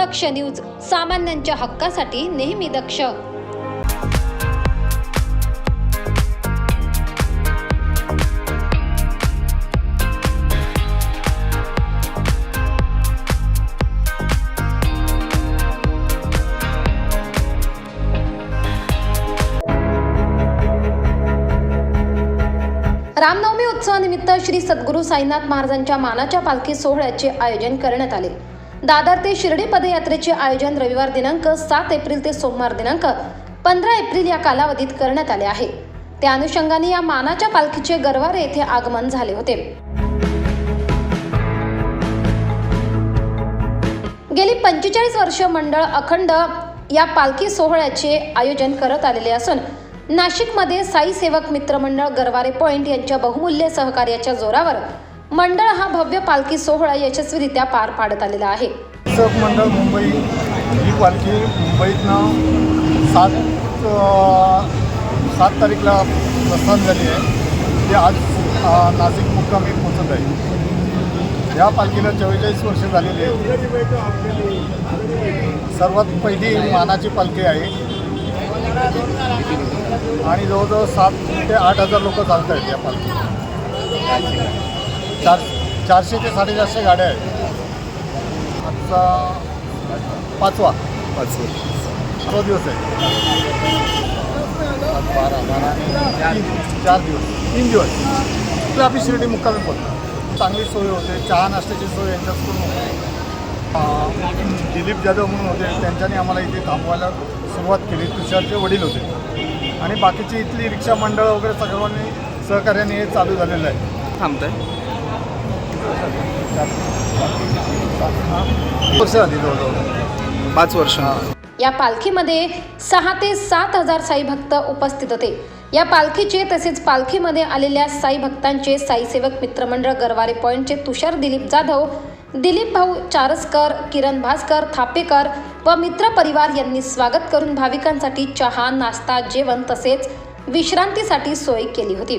दक्ष news सामान्यांच्या हक्कासाठी नेहमी दक्ष. रामनवमी उत्सवानिमित्त श्री सद्गुरू साईनाथ महाराजांच्या मानाच्या पालखी सोहळ्याचे आयोजन करण्यात आले. दादर ते शिर्डी पदयात्रेचे आयोजन रविवार दिनांक सात एप्रिल ते सोमवार दिनांक पंधरा एप्रिल या कालावधीत करण्यात आले आहे. त्या अनुषंगाने या मानाच्या पालखीचे गरवारे येथे आगमन झाले होते. गेली पंचेचाळीस वर्ष मंडळ अखंड या पालखी सोहळ्याचे आयोजन करत आलेले असून नाशिकमध्ये साई सेवक मित्रमंडळ गरवारे पॉइंट यांच्या बहुमूल्य सहकार्याच्या जोरावर मंडळ हा भव्य पालखी सोहळा यशस्वीरित्या पार पाडत आलेला आहे. उत्सव मंडळ मुंबई ही पालखी मुंबईतनं सात सात तारीखला प्रस्थान झाली आहे. ते आज अ, नाशिक मुक्कामी पोचत आहे. या पालखीला चव्वेचाळीस वर्ष झालेली आहे सर्वात पहिली मानाची पालखी आहे. आणि जवळजवळ सात ते आठ हजार लोक चालत आहेत या पालखी चार चारशे ते साडेचारशे गाड्या आहेत. आजचा पाचवा. पाचवा. दिवस आहे. बारा बारा चार दिवस. तीन दिवस. तर आपली शिर्डी मुक्कामी पडतो चांगली सोय होते. चहा नाश्त्याची सोय यांच्याकडून होते. दिलीप जाधव म्हणून होते. त्यांच्यानी आम्हाला इथे थांबवायला सुरुवात केली. तुषारचे वडील होते. आणि बाकीची इथली रिक्षा मंडळ वगैरे सर्वांनी सहकार्याने हे चालू झालेलं आहे. थांबतंय. वर्ष आली जवळजवळ पाच वर्ष. या पालखीमध्ये सहा ते सात हजार साई भक्त उपस्थित होते. या पालखीचे तसेच पालखीमध्ये आलेल्या साई भक्तांचे साई सेवक मित्रमंडळ गरवारे पॉईंटचे तुषार दिलीप जाधव दिलीप भाऊ चारसकर किरण भास्कर थापेकर व मित्र परिवार यांनी स्वागत करून भाविकांसाठी चहा नाश्ता जेवण तसेच विश्रांतीसाठी सोय केली होती.